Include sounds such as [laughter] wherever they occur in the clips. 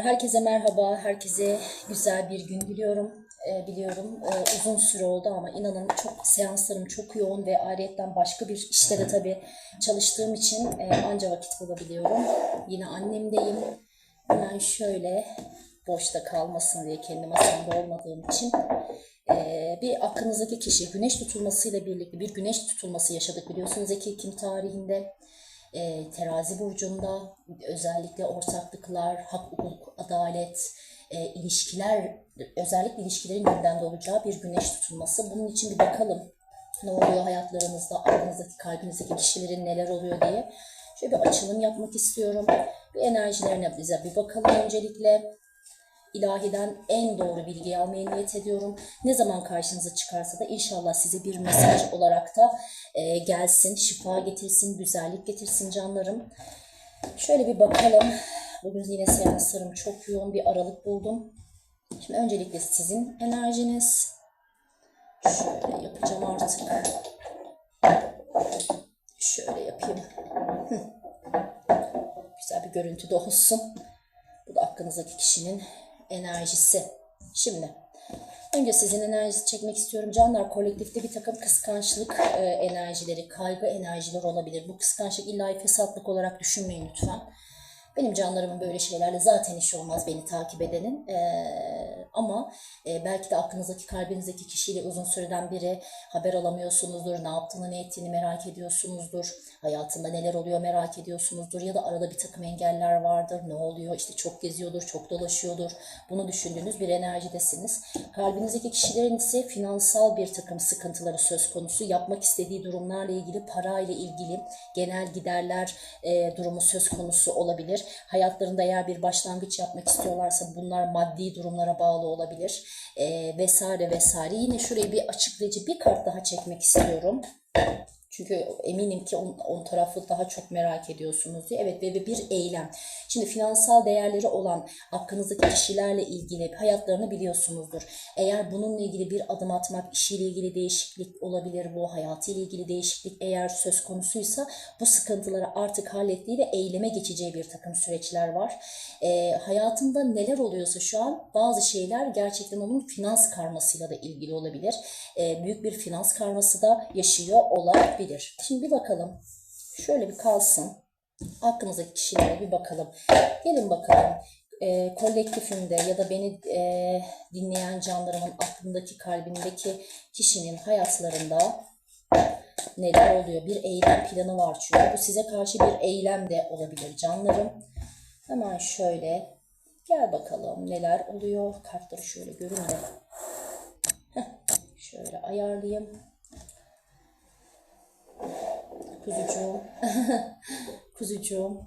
Herkese merhaba, herkese güzel bir gün diliyorum. Ee, biliyorum e, uzun süre oldu ama inanın çok seanslarım çok yoğun ve ayrıyetten başka bir işte de tabii çalıştığım için e, anca vakit bulabiliyorum. Yine annemdeyim. Hemen şöyle boşta kalmasın diye kendi masamda olmadığım için e, bir aklınızdaki kişi güneş tutulmasıyla birlikte bir güneş tutulması yaşadık biliyorsunuz Ekim tarihinde e, terazi burcunda özellikle ortaklıklar, hak, hukuk, adalet, e, ilişkiler, özellikle ilişkilerin gündemde olacağı bir güneş tutulması. Bunun için bir bakalım ne oluyor hayatlarınızda, aklınızdaki, kalbinizdeki kişilerin neler oluyor diye. Şöyle bir açılım yapmak istiyorum. Bir enerjilerine bize bir bakalım öncelikle ilahiden en doğru bilgiyi almaya niyet ediyorum. Ne zaman karşınıza çıkarsa da inşallah size bir mesaj olarak da e, gelsin, şifa getirsin, güzellik getirsin canlarım. Şöyle bir bakalım. Bugün yine seanslarım çok yoğun bir aralık buldum. Şimdi öncelikle sizin enerjiniz. Şöyle yapacağım artık. Şöyle yapayım. Güzel bir görüntü de olsun. Bu da aklınızdaki kişinin enerjisi. Şimdi önce sizin enerjisi çekmek istiyorum. Canlar kolektifte bir takım kıskançlık e, enerjileri, kaygı enerjileri olabilir. Bu kıskançlık illa fesatlık olarak düşünmeyin lütfen. Benim canlarımın böyle şeylerle zaten işi olmaz beni takip edenin. Ee, ama e, belki de aklınızdaki, kalbinizdeki kişiyle uzun süreden biri haber alamıyorsunuzdur. Ne yaptığını, ne ettiğini merak ediyorsunuzdur. Hayatında neler oluyor merak ediyorsunuzdur. Ya da arada bir takım engeller vardır. Ne oluyor? İşte çok geziyordur, çok dolaşıyordur. Bunu düşündüğünüz bir enerjidesiniz. Kalbinizdeki kişilerin ise finansal bir takım sıkıntıları söz konusu. Yapmak istediği durumlarla ilgili, parayla ilgili genel giderler e, durumu söz konusu olabilir hayatlarında eğer bir başlangıç yapmak istiyorlarsa bunlar maddi durumlara bağlı olabilir e, vesaire vesaire. Yine şurayı bir açıklayıcı bir kart daha çekmek istiyorum. Çünkü eminim ki on, on tarafı daha çok merak ediyorsunuz diye. Evet ve bir eylem. Şimdi finansal değerleri olan aklınızdaki kişilerle ilgili hayatlarını biliyorsunuzdur. Eğer bununla ilgili bir adım atmak, işiyle ilgili değişiklik olabilir bu, hayatıyla ilgili değişiklik eğer söz konusuysa bu sıkıntıları artık hallettiği ve eyleme geçeceği bir takım süreçler var. E, hayatında neler oluyorsa şu an bazı şeyler gerçekten onun finans karmasıyla da ilgili olabilir. E, büyük bir finans karması da yaşıyor olabilir olabilir. Şimdi bir bakalım. Şöyle bir kalsın. Aklımızdaki kişilere bir bakalım. Gelin bakalım. E, kolektifimde ya da beni e, dinleyen canlarımın aklındaki, kalbindeki kişinin hayatlarında neler oluyor? Bir eylem planı var çünkü. Bu size karşı bir eylem de olabilir canlarım. Hemen şöyle gel bakalım neler oluyor. Kartları şöyle görün de. Heh, şöyle ayarlayayım. Kuzucuğum. [laughs] Kuzucuğum.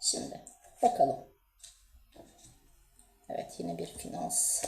Şimdi bakalım. Evet yine bir finans.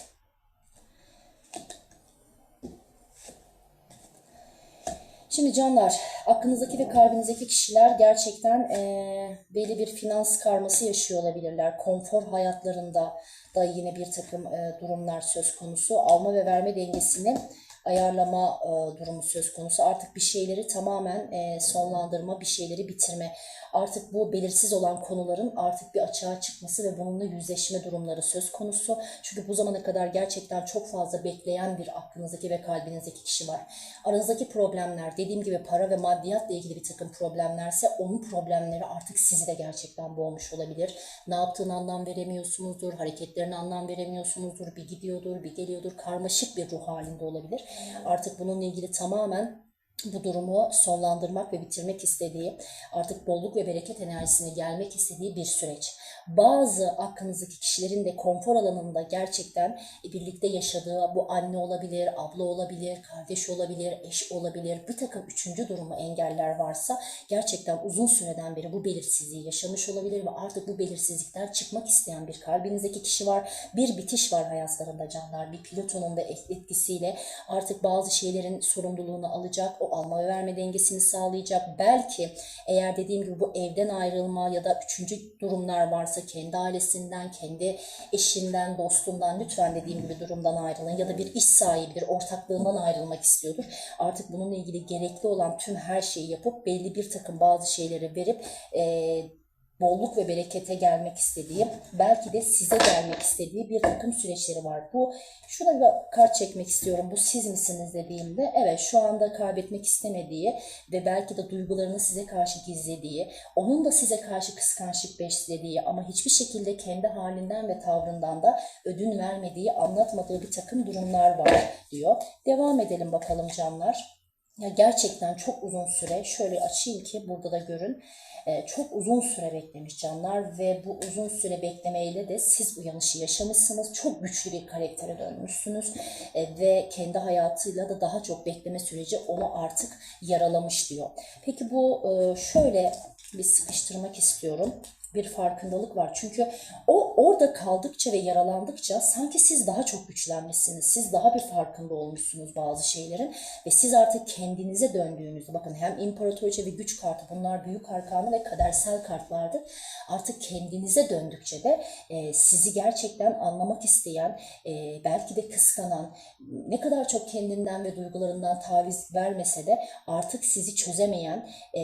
Şimdi canlar, aklınızdaki ve kalbinizdeki kişiler gerçekten e, belli bir finans karması yaşıyor olabilirler. Konfor hayatlarında da yine bir takım e, durumlar söz konusu. Alma ve verme dengesini ayarlama e, durumu söz konusu. Artık bir şeyleri tamamen e, sonlandırma, bir şeyleri bitirme. Artık bu belirsiz olan konuların artık bir açığa çıkması ve bununla yüzleşme durumları söz konusu. Çünkü bu zamana kadar gerçekten çok fazla bekleyen bir aklınızdaki ve kalbinizdeki kişi var. Aranızdaki problemler dediğim gibi para ve maddiyatla ilgili bir takım problemlerse onun problemleri artık sizi de gerçekten boğmuş olabilir. Ne yaptığını anlam veremiyorsunuzdur, hareketlerine anlam veremiyorsunuzdur, bir gidiyordur, bir geliyordur, karmaşık bir ruh halinde olabilir. Artık bununla ilgili tamamen bu durumu sonlandırmak ve bitirmek istediği, artık bolluk ve bereket enerjisine gelmek istediği bir süreç. Bazı aklınızdaki kişilerin de konfor alanında gerçekten birlikte yaşadığı bu anne olabilir, abla olabilir, kardeş olabilir, eş olabilir, bir takım üçüncü durumu engeller varsa gerçekten uzun süreden beri bu belirsizliği yaşamış olabilir ve artık bu belirsizlikten çıkmak isteyen bir kalbinizdeki kişi var. Bir bitiş var hayatlarında canlar. Bir pilotonun da etkisiyle artık bazı şeylerin sorumluluğunu alacak, o alma ve verme dengesini sağlayacak. Belki eğer dediğim gibi bu evden ayrılma ya da üçüncü durumlar varsa kendi ailesinden, kendi eşinden, dostundan lütfen dediğim gibi durumdan ayrılın ya da bir iş sahibidir, ortaklığından ayrılmak istiyordur. Artık bununla ilgili gerekli olan tüm her şeyi yapıp belli bir takım bazı şeyleri verip e, bolluk ve berekete gelmek istediği, belki de size gelmek istediği bir takım süreçleri var. Bu şuna bir kart çekmek istiyorum. Bu siz misiniz dediğimde evet şu anda kaybetmek istemediği ve belki de duygularını size karşı gizlediği, onun da size karşı kıskançlık beslediği ama hiçbir şekilde kendi halinden ve tavrından da ödün vermediği, anlatmadığı bir takım durumlar var diyor. Devam edelim bakalım canlar. Ya gerçekten çok uzun süre şöyle açayım ki burada da görün. Ee, çok uzun süre beklemiş canlar ve bu uzun süre beklemeyle de siz uyanışı yaşamışsınız. Çok güçlü bir karaktere dönmüşsünüz Ee, ve kendi hayatıyla da daha çok bekleme süreci onu artık yaralamış diyor. Peki bu e, şöyle bir sıkıştırmak istiyorum bir farkındalık var. Çünkü o orada kaldıkça ve yaralandıkça sanki siz daha çok güçlenmişsiniz. Siz daha bir farkında olmuşsunuz bazı şeylerin ve siz artık kendinize döndüğünüzde bakın hem imparatoriçe ve güç kartı bunlar büyük arkanı ve kadersel kartlardı. Artık kendinize döndükçe de e, sizi gerçekten anlamak isteyen, e, belki de kıskanan, ne kadar çok kendinden ve duygularından taviz vermese de artık sizi çözemeyen e,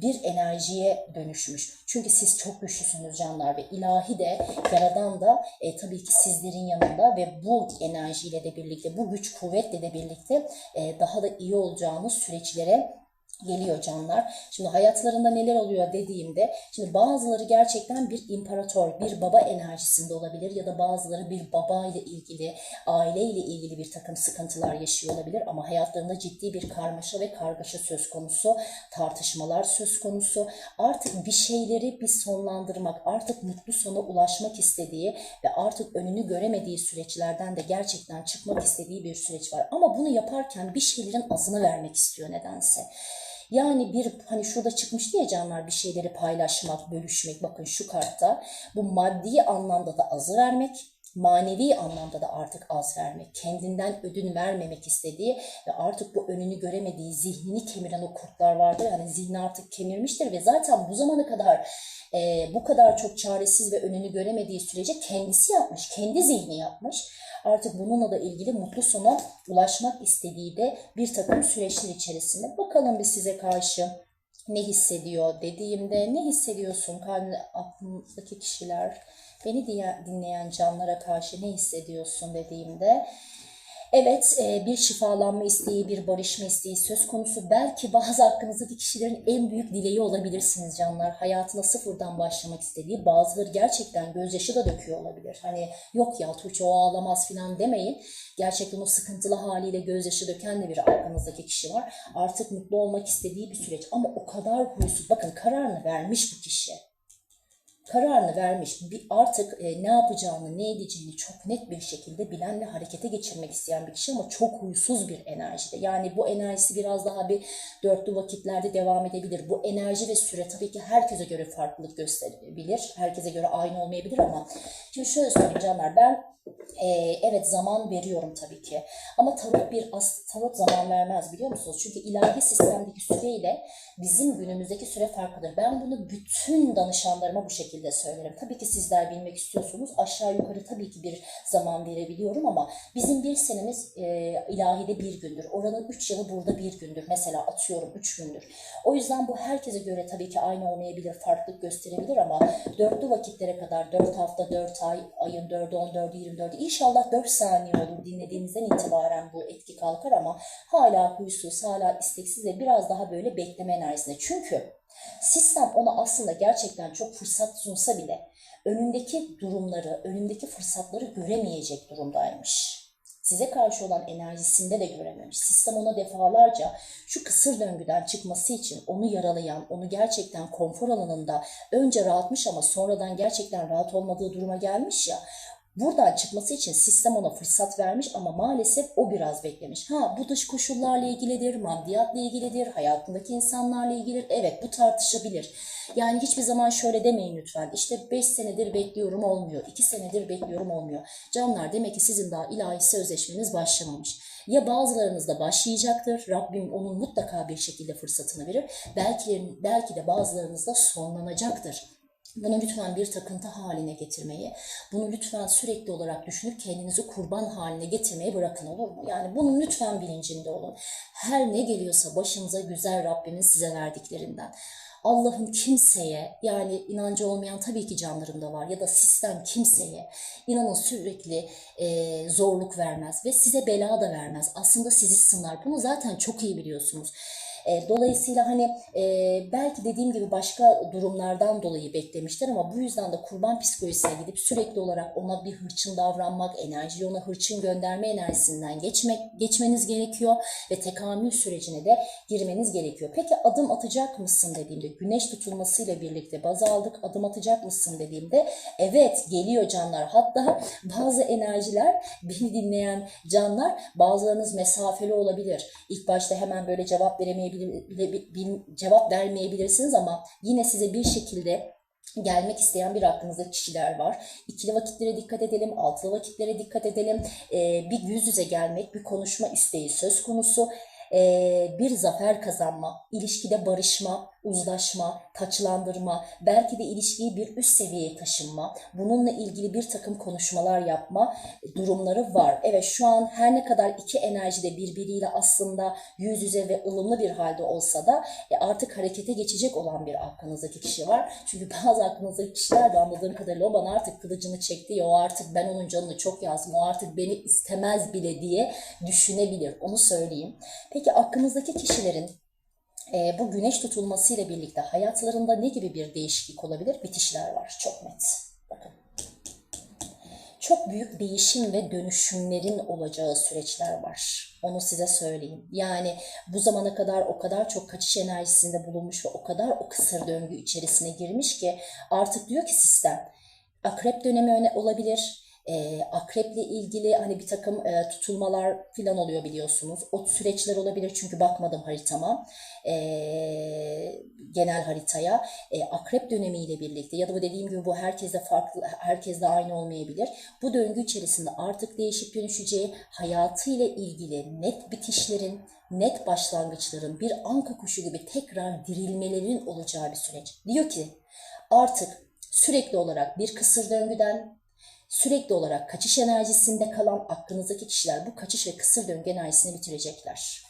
bir enerjiye dönüşmüş. Çünkü siz çok güçlüsünüz canlar ve ilahi de yaradan da e, tabii ki sizlerin yanında ve bu enerjiyle de birlikte bu güç kuvvetle de birlikte e, daha da iyi olacağınız süreçlere geliyor canlar. Şimdi hayatlarında neler oluyor dediğimde şimdi bazıları gerçekten bir imparator, bir baba enerjisinde olabilir ya da bazıları bir baba ile ilgili, aile ile ilgili bir takım sıkıntılar yaşıyor olabilir ama hayatlarında ciddi bir karmaşa ve kargaşa söz konusu, tartışmalar söz konusu. Artık bir şeyleri bir sonlandırmak, artık mutlu sona ulaşmak istediği ve artık önünü göremediği süreçlerden de gerçekten çıkmak istediği bir süreç var. Ama bunu yaparken bir şeylerin azını vermek istiyor nedense. Yani bir hani şurada çıkmıştı ya canlar bir şeyleri paylaşmak, bölüşmek. Bakın şu kartta bu maddi anlamda da azı vermek, manevi anlamda da artık az vermek, kendinden ödün vermemek istediği ve artık bu önünü göremediği, zihnini kemiren o kurtlar vardır. Yani zihni artık kemirmiştir ve zaten bu zamana kadar e, bu kadar çok çaresiz ve önünü göremediği sürece kendisi yapmış, kendi zihni yapmış. Artık bununla da ilgili mutlu sona ulaşmak istediği de bir takım süreçler içerisinde. Bakalım bir size karşı ne hissediyor dediğimde ne hissediyorsun kalbinde aklındaki kişiler beni dinleyen canlara karşı ne hissediyorsun dediğimde Evet e, bir şifalanma isteği, bir barışma isteği söz konusu. Belki bazı hakkınızdaki kişilerin en büyük dileği olabilirsiniz canlar. Hayatına sıfırdan başlamak istediği. Bazıları gerçekten gözyaşı da döküyor olabilir. Hani yok ya Tuğçe o ağlamaz falan demeyin. Gerçekten o sıkıntılı haliyle gözyaşı döken de bir aklınızdaki kişi var. Artık mutlu olmak istediği bir süreç ama o kadar huysuz. Bakın kararını vermiş bu kişi kararını vermiş, bir artık e, ne yapacağını, ne edeceğini çok net bir şekilde bilen ve harekete geçirmek isteyen bir kişi ama çok huysuz bir enerjide. Yani bu enerjisi biraz daha bir dörtlü vakitlerde devam edebilir. Bu enerji ve süre tabii ki herkese göre farklılık gösterebilir. Herkese göre aynı olmayabilir ama şimdi şöyle söyleyeyim canlar ben ee, evet zaman veriyorum tabii ki. Ama tarot bir as tarot zaman vermez biliyor musunuz? Çünkü ilahi sistemdeki süreyle bizim günümüzdeki süre farklıdır. Ben bunu bütün danışanlarıma bu şekilde söylerim. Tabii ki sizler bilmek istiyorsunuz. Aşağı yukarı tabii ki bir zaman verebiliyorum ama bizim bir senemiz e, ilahide bir gündür. Oranın üç yılı burada bir gündür. Mesela atıyorum üç gündür. O yüzden bu herkese göre tabii ki aynı olmayabilir, farklılık gösterebilir ama dörtlü vakitlere kadar, dört hafta, dört ay, ayın dördü, on dördü, yirmi dördü, İnşallah dört saniye olur dinlediğinizden itibaren bu etki kalkar ama hala huysuz, hala isteksiz ve biraz daha böyle bekleme enerjisinde. Çünkü sistem ona aslında gerçekten çok fırsat sunsa bile önündeki durumları, önündeki fırsatları göremeyecek durumdaymış size karşı olan enerjisinde de görememiş. Sistem ona defalarca şu kısır döngüden çıkması için onu yaralayan, onu gerçekten konfor alanında önce rahatmış ama sonradan gerçekten rahat olmadığı duruma gelmiş ya. Buradan çıkması için sistem ona fırsat vermiş ama maalesef o biraz beklemiş. Ha bu dış koşullarla ilgilidir, maddiyatla ilgilidir, hayatındaki insanlarla ilgilidir. Evet bu tartışabilir. Yani hiçbir zaman şöyle demeyin lütfen. İşte 5 senedir bekliyorum olmuyor, 2 senedir bekliyorum olmuyor. Canlar demek ki sizin daha ilahi sözleşmeniz başlamamış. Ya bazılarınızda başlayacaktır. Rabbim onun mutlaka bir şekilde fırsatını verir. Belki, belki de bazılarınızda sonlanacaktır. Bunu lütfen bir takıntı haline getirmeyi, bunu lütfen sürekli olarak düşünüp kendinizi kurban haline getirmeyi bırakın olur mu? Yani bunun lütfen bilincinde olun. Her ne geliyorsa başınıza güzel Rabbimin size verdiklerinden. Allah'ın kimseye yani inancı olmayan tabii ki canlarında var ya da sistem kimseye inanın sürekli e, zorluk vermez ve size bela da vermez. Aslında sizi sınar. Bunu zaten çok iyi biliyorsunuz. E, dolayısıyla hani e, belki dediğim gibi başka durumlardan dolayı beklemişler ama bu yüzden de kurban psikolojisine gidip sürekli olarak ona bir hırçın davranmak, enerjiyi ona hırçın gönderme enerjisinden geçmek geçmeniz gerekiyor ve tekamül sürecine de girmeniz gerekiyor. Peki adım atacak mısın dediğimde güneş tutulmasıyla birlikte baz aldık. Adım atacak mısın dediğimde evet geliyor canlar. Hatta bazı enerjiler beni dinleyen canlar bazılarınız mesafeli olabilir. İlk başta hemen böyle cevap veremeyebilir, cevap vermeyebilirsiniz ama yine size bir şekilde gelmek isteyen bir aklınızda kişiler var. İkili vakitlere dikkat edelim, altılı vakitlere dikkat edelim. Ee, bir yüz yüze gelmek, bir konuşma isteği söz konusu. Ee, bir zafer kazanma, ilişkide barışma, uzlaşma, taçlandırma, belki de ilişkiyi bir üst seviyeye taşınma, bununla ilgili bir takım konuşmalar yapma durumları var. Evet şu an her ne kadar iki enerji de birbiriyle aslında yüz yüze ve ılımlı bir halde olsa da e, artık harekete geçecek olan bir aklınızdaki kişi var. Çünkü [laughs] bazı aklınızdaki kişiler de anladığım kadarıyla o bana artık kılıcını çekti ya o artık ben onun canını çok yazdım o artık beni istemez bile diye düşünebilir. Onu söyleyeyim. Peki aklınızdaki kişilerin e, bu güneş tutulmasıyla birlikte hayatlarında ne gibi bir değişiklik olabilir? Bitişler var. Çok net. Bakın. Çok büyük değişim ve dönüşümlerin olacağı süreçler var. Onu size söyleyeyim. Yani bu zamana kadar o kadar çok kaçış enerjisinde bulunmuş ve o kadar o kısır döngü içerisine girmiş ki artık diyor ki sistem akrep dönemi öne olabilir. E, akreple ilgili hani bir takım e, tutulmalar falan oluyor biliyorsunuz. O süreçler olabilir çünkü bakmadım haritama. E, genel haritaya. E, akrep dönemiyle birlikte ya da bu dediğim gibi bu herkese farklı, herkesle aynı olmayabilir. Bu döngü içerisinde artık değişip dönüşeceği hayatıyla ilgili net bitişlerin, net başlangıçların bir anka kuşu gibi tekrar dirilmelerin olacağı bir süreç. Diyor ki artık sürekli olarak bir kısır döngüden sürekli olarak kaçış enerjisinde kalan aklınızdaki kişiler bu kaçış ve kısır döngü enerjisini bitirecekler.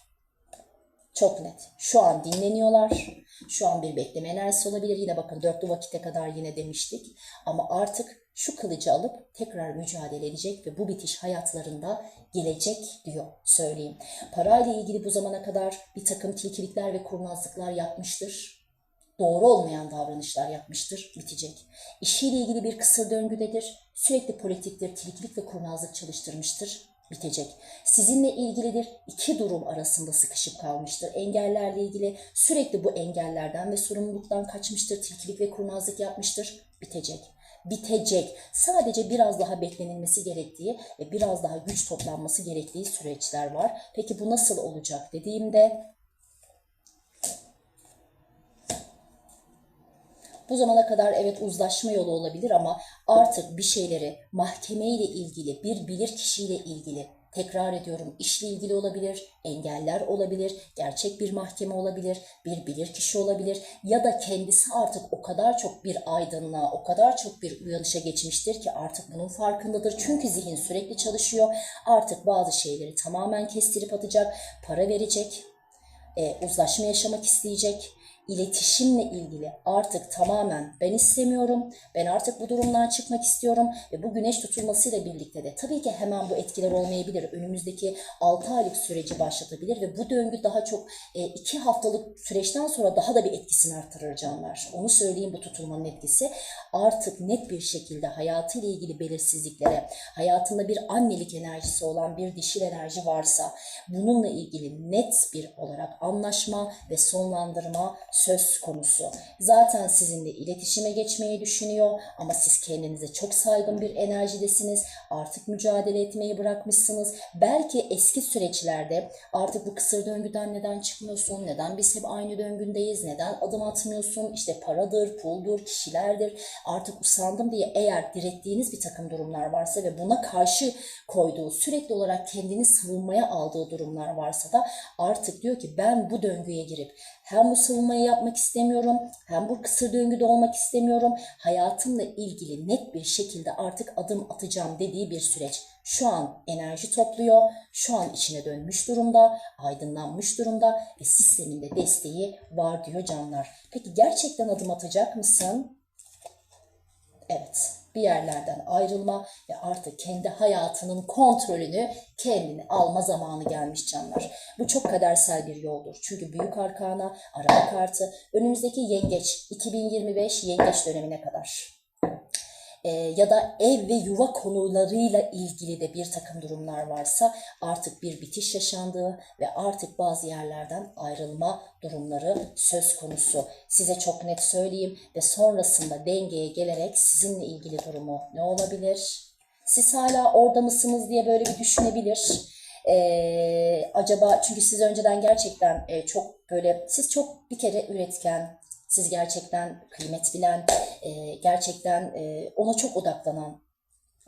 Çok net. Şu an dinleniyorlar. Şu an bir bekleme enerjisi olabilir. Yine bakın dörtlü vakite kadar yine demiştik. Ama artık şu kılıcı alıp tekrar mücadele edecek ve bu bitiş hayatlarında gelecek diyor söyleyeyim. Parayla ilgili bu zamana kadar bir takım tilkilikler ve kurnazlıklar yapmıştır doğru olmayan davranışlar yapmıştır, bitecek. İşiyle ilgili bir kısır döngüdedir, sürekli politiktir, tilkilik ve kurnazlık çalıştırmıştır, bitecek. Sizinle ilgilidir, iki durum arasında sıkışıp kalmıştır. Engellerle ilgili sürekli bu engellerden ve sorumluluktan kaçmıştır, tilkilik ve kurnazlık yapmıştır, bitecek. Bitecek. Sadece biraz daha beklenilmesi gerektiği ve biraz daha güç toplanması gerektiği süreçler var. Peki bu nasıl olacak dediğimde Bu zamana kadar evet uzlaşma yolu olabilir ama artık bir şeyleri mahkemeyle ilgili, bir bilir kişiyle ilgili tekrar ediyorum işle ilgili olabilir, engeller olabilir, gerçek bir mahkeme olabilir, bir bilir kişi olabilir ya da kendisi artık o kadar çok bir aydınlığa, o kadar çok bir uyanışa geçmiştir ki artık bunun farkındadır. Çünkü zihin sürekli çalışıyor. Artık bazı şeyleri tamamen kestirip atacak, para verecek, e, uzlaşma yaşamak isteyecek, iletişimle ilgili artık tamamen ben istemiyorum, ben artık bu durumdan çıkmak istiyorum ve bu güneş tutulmasıyla birlikte de tabii ki hemen bu etkiler olmayabilir. Önümüzdeki 6 aylık süreci başlatabilir ve bu döngü daha çok 2 haftalık süreçten sonra daha da bir etkisini artırır canlar. Onu söyleyeyim bu tutulmanın etkisi. Artık net bir şekilde hayatıyla ilgili belirsizliklere, hayatında bir annelik enerjisi olan bir dişil enerji varsa bununla ilgili net bir olarak anlaşma ve sonlandırma söz konusu. Zaten sizinle iletişime geçmeyi düşünüyor ama siz kendinize çok saygın bir enerjidesiniz. Artık mücadele etmeyi bırakmışsınız. Belki eski süreçlerde artık bu kısır döngüden neden çıkmıyorsun? Neden biz hep aynı döngündeyiz? Neden adım atmıyorsun? İşte paradır, puldur, kişilerdir. Artık usandım diye eğer direttiğiniz bir takım durumlar varsa ve buna karşı koyduğu, sürekli olarak kendini savunmaya aldığı durumlar varsa da artık diyor ki ben bu döngüye girip Hem bu savunmayı yapmak istemiyorum, hem bu kısır döngüde olmak istemiyorum. Hayatımla ilgili net bir şekilde artık adım atacağım dediği bir süreç. Şu an enerji topluyor, şu an içine dönmüş durumda, aydınlanmış durumda ve sisteminde desteği var diyor canlar. Peki gerçekten adım atacak mısın? Evet, bir yerlerden ayrılma ve artık kendi hayatının kontrolünü kendini alma zamanı gelmiş canlar. Bu çok kadersel bir yoldur. Çünkü büyük arkana, araba kartı, önümüzdeki yengeç, 2025 yengeç dönemine kadar. Ee, ya da ev ve yuva konularıyla ilgili de bir takım durumlar varsa artık bir bitiş yaşandığı ve artık bazı yerlerden ayrılma durumları söz konusu. Size çok net söyleyeyim ve sonrasında dengeye gelerek sizinle ilgili durumu ne olabilir? Siz hala orada mısınız diye böyle bir düşünebilir. Ee, acaba çünkü siz önceden gerçekten e, çok böyle siz çok bir kere üretken, siz gerçekten kıymet bilen, e, gerçekten e, ona çok odaklanan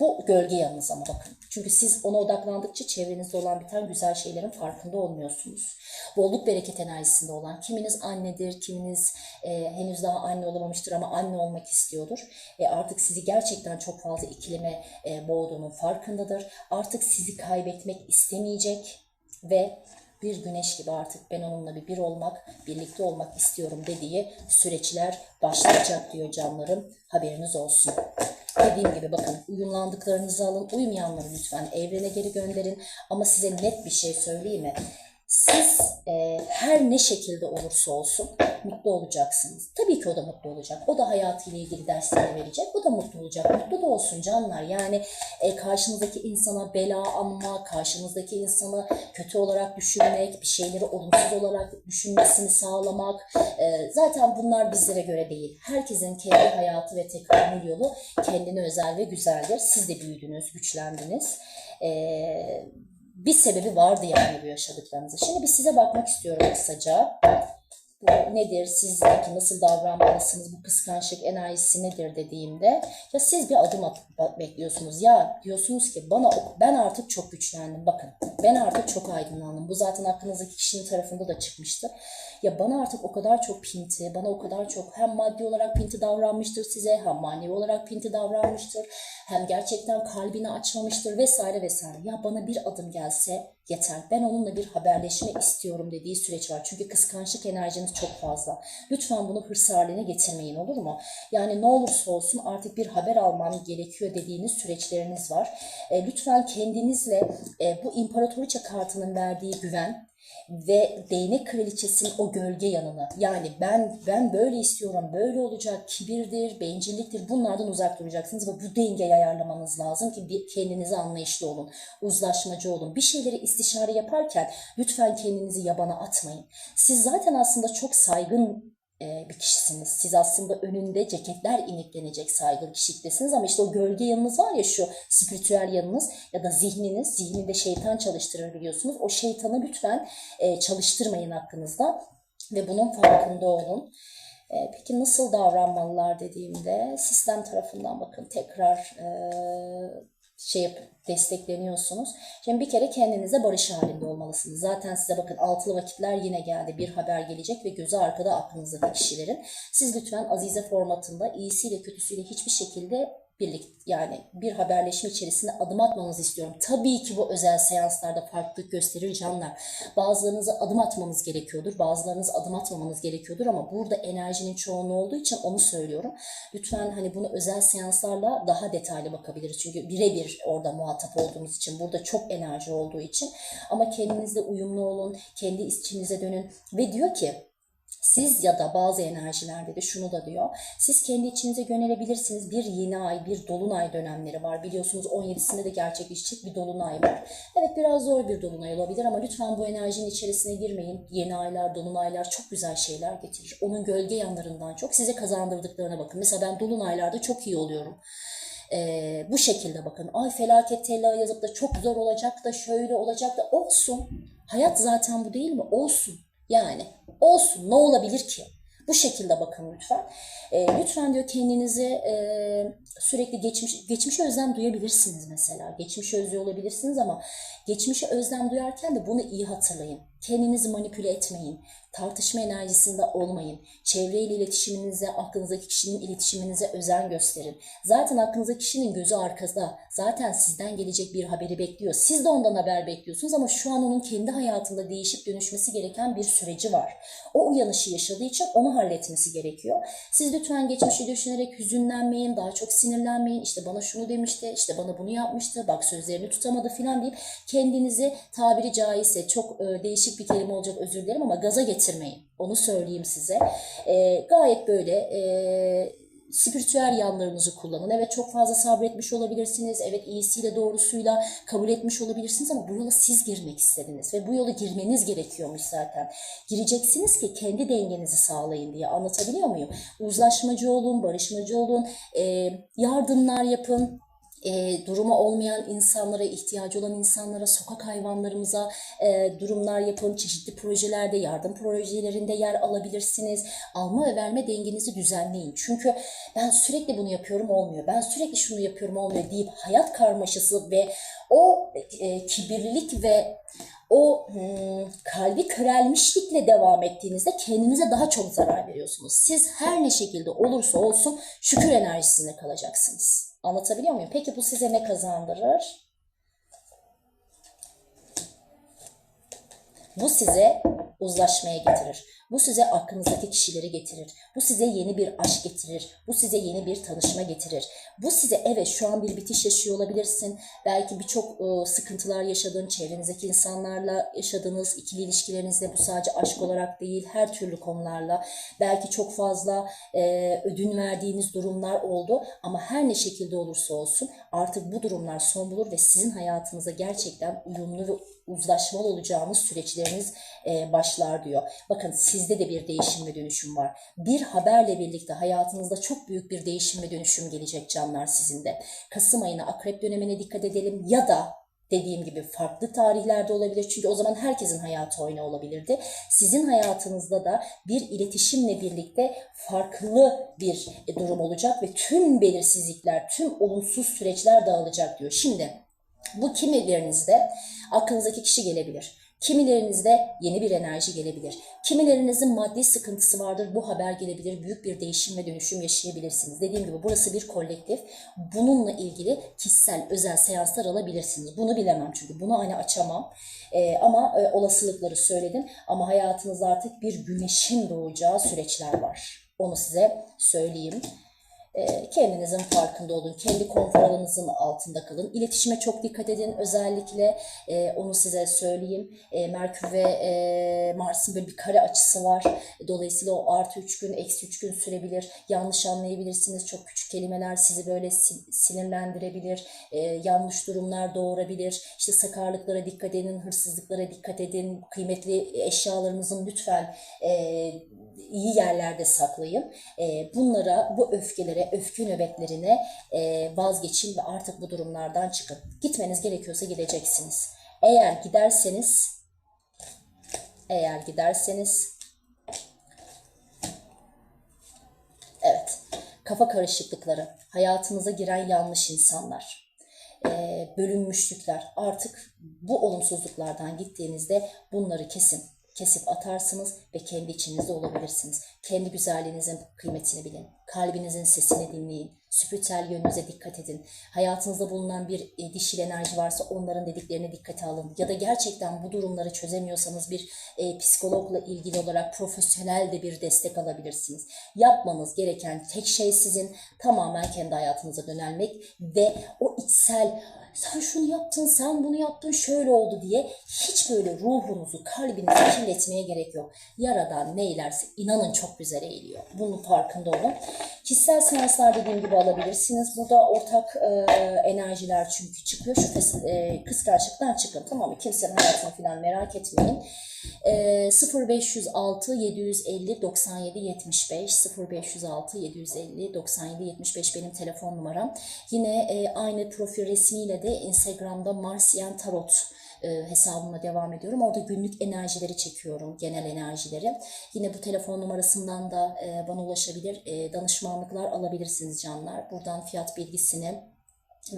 bu gölge yanınız ama bakın. Çünkü siz ona odaklandıkça çevrenizde olan biten güzel şeylerin farkında olmuyorsunuz. Bolluk bereket enerjisinde olan kiminiz annedir, kiminiz e, henüz daha anne olamamıştır ama anne olmak istiyordur. E, artık sizi gerçekten çok fazla ikilime e, boğduğunun farkındadır. Artık sizi kaybetmek istemeyecek ve bir güneş gibi artık ben onunla bir bir olmak, birlikte olmak istiyorum dediği süreçler başlayacak diyor canlarım. Haberiniz olsun. Dediğim gibi bakın uyumlandıklarınızı alın. Uymayanları lütfen evrene geri gönderin. Ama size net bir şey söyleyeyim mi? Siz e, her ne şekilde olursa olsun mutlu olacaksınız. Tabii ki o da mutlu olacak. O da hayatıyla ilgili dersleri verecek. O da mutlu olacak. Mutlu da olsun canlar. Yani e, karşınızdaki insana bela anma, karşınızdaki insanı kötü olarak düşünmek, bir şeyleri olumsuz olarak düşünmesini sağlamak. E, zaten bunlar bizlere göre değil. Herkesin kendi hayatı ve tekamül yolu kendine özel ve güzeldir. Siz de büyüdünüz, güçlendiniz. E, bir sebebi vardı yani bu yaşadıklarınızı. Şimdi bir size bakmak istiyorum kısaca. Bu nedir? Sizdeki nasıl davranmalısınız? Bu kıskançlık enerjisi nedir dediğimde ya siz bir adım at bekliyorsunuz. Ya diyorsunuz ki bana ben artık çok güçlendim. Bakın ben artık çok aydınlandım. Bu zaten aklınızdaki kişinin tarafında da çıkmıştı. Ya bana artık o kadar çok pinti, bana o kadar çok hem maddi olarak pinti davranmıştır size, hem manevi olarak pinti davranmıştır, hem gerçekten kalbini açmamıştır vesaire vesaire. Ya bana bir adım gelse yeter. Ben onunla bir haberleşme istiyorum dediği süreç var. Çünkü kıskançlık enerjiniz çok fazla. Lütfen bunu hırs haline getirmeyin olur mu? Yani ne olursa olsun artık bir haber almam gerekiyor dediğiniz süreçleriniz var. E, lütfen kendinizle e, bu imparatoriçe kartının verdiği güven, ve değnek kraliçesinin o gölge yanını yani ben ben böyle istiyorum böyle olacak kibirdir bencilliktir bunlardan uzak duracaksınız ve bu dengeyi ayarlamanız lazım ki bir kendinize anlayışlı olun uzlaşmacı olun. Bir şeyleri istişare yaparken lütfen kendinizi yabana atmayın. Siz zaten aslında çok saygın bir kişisiniz. Siz aslında önünde ceketler iniklenecek saygın kişiliktesiniz ama işte o gölge yanınız var ya şu spiritüel yanınız ya da zihniniz, zihninde şeytan çalıştırır biliyorsunuz. O şeytanı lütfen çalıştırmayın hakkınızda ve bunun farkında olun. Peki nasıl davranmalılar dediğimde sistem tarafından bakın tekrar şey yap, destekleniyorsunuz. Şimdi bir kere kendinize barış halinde olmalısınız. Zaten size bakın altılı vakitler yine geldi. Bir haber gelecek ve gözü arkada aklınızdaki kişilerin. Siz lütfen Azize formatında iyisiyle kötüsüyle hiçbir şekilde birlik yani bir haberleşme içerisinde adım atmanızı istiyorum. Tabii ki bu özel seanslarda farklılık gösterir canlar. Bazılarınıza adım atmanız gerekiyordur. Bazılarınız adım atmamanız gerekiyordur ama burada enerjinin çoğunluğu olduğu için onu söylüyorum. Lütfen hani bunu özel seanslarla daha detaylı bakabiliriz. Çünkü birebir orada muhatap olduğumuz için burada çok enerji olduğu için ama kendinizle uyumlu olun. Kendi içinize dönün ve diyor ki siz ya da bazı enerjilerde de şunu da diyor. Siz kendi içinize yönelebilirsiniz. Bir yeni ay, bir dolunay dönemleri var. Biliyorsunuz 17'sinde de gerçekleşecek bir dolunay var. Evet biraz zor bir dolunay olabilir ama lütfen bu enerjinin içerisine girmeyin. Yeni aylar, dolunaylar çok güzel şeyler getirir. Onun gölge yanlarından çok size kazandırdıklarına bakın. Mesela ben dolunaylarda çok iyi oluyorum. Ee, bu şekilde bakın. Ay felaket tella yazıp da çok zor olacak da şöyle olacak da olsun. Hayat zaten bu değil mi? Olsun. Yani olsun ne olabilir ki? Bu şekilde bakın lütfen. E, lütfen diyor kendinizi e, sürekli geçmiş geçmişe özlem duyabilirsiniz mesela. Geçmişe özlüyor olabilirsiniz ama geçmişe özlem duyarken de bunu iyi hatırlayın. Kendinizi manipüle etmeyin. Tartışma enerjisinde olmayın. Çevreyle iletişiminize, aklınızdaki kişinin iletişiminize özen gösterin. Zaten aklınızdaki kişinin gözü arkada. Zaten sizden gelecek bir haberi bekliyor. Siz de ondan haber bekliyorsunuz ama şu an onun kendi hayatında değişip dönüşmesi gereken bir süreci var. O uyanışı yaşadığı için onu halletmesi gerekiyor. Siz lütfen geçmişi düşünerek hüzünlenmeyin, daha çok sinirlenmeyin. İşte bana şunu demişti, işte bana bunu yapmıştı, bak sözlerini tutamadı falan deyip kendinizi tabiri caizse çok e, değişik bir kelime olacak özür dilerim ama gaza getirmeyin. Onu söyleyeyim size. E, gayet böyle e, spiritüel yanlarınızı kullanın. Evet çok fazla sabretmiş olabilirsiniz. Evet iyisiyle doğrusuyla kabul etmiş olabilirsiniz ama bu yola siz girmek istediniz ve bu yola girmeniz gerekiyormuş zaten. Gireceksiniz ki kendi dengenizi sağlayın diye anlatabiliyor muyum? Uzlaşmacı olun, barışmacı olun, e, yardımlar yapın, e, durumu olmayan insanlara, ihtiyacı olan insanlara, sokak hayvanlarımıza e, durumlar yapın. Çeşitli projelerde, yardım projelerinde yer alabilirsiniz. Alma ve verme dengenizi düzenleyin. Çünkü ben sürekli bunu yapıyorum olmuyor. Ben sürekli şunu yapıyorum olmuyor deyip hayat karmaşası ve o e, kibirlilik ve o hmm, kalbi körelmişlikle devam ettiğinizde kendinize daha çok zarar veriyorsunuz. Siz her ne şekilde olursa olsun şükür enerjisinde kalacaksınız. Anlatabiliyor muyum? Peki bu size ne kazandırır? Bu size uzlaşmaya getirir. Bu size aklınızdaki kişileri getirir. Bu size yeni bir aşk getirir. Bu size yeni bir tanışma getirir. Bu size evet şu an bir bitiş yaşıyor olabilirsin. Belki birçok sıkıntılar yaşadığın, çevrenizdeki insanlarla yaşadığınız ikili ilişkilerinizde bu sadece aşk olarak değil her türlü konularla. Belki çok fazla e, ödün verdiğiniz durumlar oldu. Ama her ne şekilde olursa olsun artık bu durumlar son bulur ve sizin hayatınıza gerçekten uyumlu ve uzlaşmalı olacağınız süreçleriniz e, başlar diyor. Bakın sizde de bir değişim ve dönüşüm var. Bir haberle birlikte hayatınızda çok büyük bir değişim ve dönüşüm gelecek canlar sizin de. Kasım ayına akrep dönemine dikkat edelim ya da dediğim gibi farklı tarihlerde olabilir. Çünkü o zaman herkesin hayatı oyna olabilirdi. Sizin hayatınızda da bir iletişimle birlikte farklı bir e, durum olacak ve tüm belirsizlikler, tüm olumsuz süreçler dağılacak diyor. Şimdi bu kimilerinizde aklınızdaki kişi gelebilir. Kimilerinizde yeni bir enerji gelebilir. Kimilerinizin maddi sıkıntısı vardır. Bu haber gelebilir. Büyük bir değişim ve dönüşüm yaşayabilirsiniz. Dediğim gibi burası bir kolektif. Bununla ilgili kişisel, özel seanslar alabilirsiniz. Bunu bilemem çünkü. Bunu hani açamam. Ee, ama e, olasılıkları söyledim. Ama hayatınızda artık bir güneşin doğacağı süreçler var. Onu size söyleyeyim. E, kendinizin farkında olun. Kendi konfor altında kalın. İletişime çok dikkat edin. Özellikle e, onu size söyleyeyim. E, Merkür ve Mars'ın böyle bir kare açısı var. Dolayısıyla o artı 3 gün, eksi 3 gün sürebilir. Yanlış anlayabilirsiniz. Çok küçük kelimeler sizi böyle sinirlendirebilir. Yanlış durumlar doğurabilir. İşte sakarlıklara dikkat edin, hırsızlıklara dikkat edin. Kıymetli eşyalarınızın lütfen iyi yerlerde saklayın. E, bunlara, bu öfkelere, öfke nöbetlerine e, vazgeçin ve artık bu durumlardan çıkın. Gitmeniz gerekiyorsa gideceksiniz. Eğer giderseniz, eğer giderseniz, evet, kafa karışıklıkları, hayatınıza giren yanlış insanlar, e, bölünmüşlükler, artık bu olumsuzluklardan gittiğinizde bunları kesin kesip atarsınız ve kendi içinizde olabilirsiniz. Kendi güzelliğinizin kıymetini bilin. Kalbinizin sesini dinleyin. Spiritüel yönünüze dikkat edin. Hayatınızda bulunan bir e, dişil enerji varsa onların dediklerine dikkate alın. Ya da gerçekten bu durumları çözemiyorsanız bir e, psikologla ilgili olarak profesyonel de bir destek alabilirsiniz. Yapmanız gereken tek şey sizin tamamen kendi hayatınıza dönelmek ve o içsel sen şunu yaptın, sen bunu yaptın, şöyle oldu diye hiç böyle ruhunuzu, kalbinizi kirletmeye gerek yok. Yaradan neylerse inanın çok güzel eğiliyor. Bunun farkında olun. Kişisel seanslar dediğim gibi alabilirsiniz. Burada ortak e, enerjiler çünkü çıkıyor. Şu e, kıskançlıktan çıkın tamam mı? Kimsenin hayatını falan merak etmeyin. E, 0506 750 97 75 0506 750 97 75 benim telefon numaram. Yine e, aynı profil resmiyle de Instagram'da Marsiyen Tarot e, hesabıma devam ediyorum. Orada günlük enerjileri çekiyorum, genel enerjileri. Yine bu telefon numarasından da e, bana ulaşabilir, e, danışmanlıklar alabilirsiniz canlar. Buradan fiyat bilgisini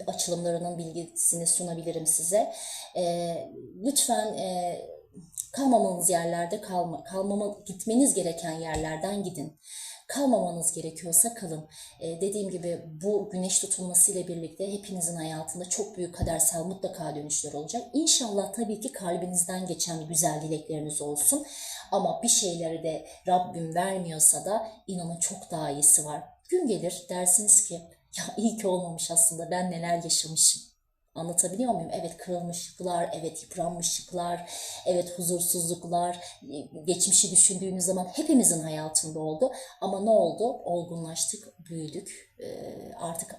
açılımlarının bilgisini sunabilirim size. E, lütfen e, kalmamanız yerlerde kalma, kalmama, gitmeniz gereken yerlerden gidin. Kalmamanız gerekiyorsa kalın. Ee, dediğim gibi bu güneş tutulması ile birlikte hepinizin hayatında çok büyük kadersel mutlaka dönüşler olacak. İnşallah tabii ki kalbinizden geçen güzel dilekleriniz olsun. Ama bir şeyleri de Rabbim vermiyorsa da inanın çok daha iyisi var. Gün gelir dersiniz ki ya iyi ki olmamış aslında ben neler yaşamışım. Anlatabiliyor muyum? Evet kırılmışlıklar, evet yıpranmışlıklar, evet huzursuzluklar, geçmişi düşündüğünüz zaman hepimizin hayatında oldu. Ama ne oldu? Olgunlaştık, büyüdük. Ee, Artık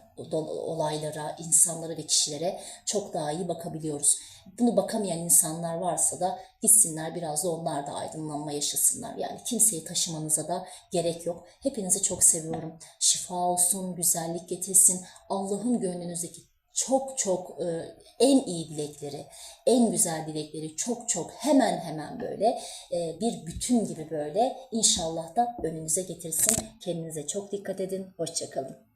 olaylara, insanlara ve kişilere çok daha iyi bakabiliyoruz. Bunu bakamayan insanlar varsa da gitsinler biraz da onlar da aydınlanma yaşasınlar. Yani kimseyi taşımanıza da gerek yok. Hepinizi çok seviyorum. Şifa olsun, güzellik getirsin. Allah'ın gönlünüzdeki çok çok e, en iyi dilekleri, en güzel dilekleri çok çok hemen hemen böyle e, bir bütün gibi böyle inşallah da önünüze getirsin. Kendinize çok dikkat edin. Hoşçakalın.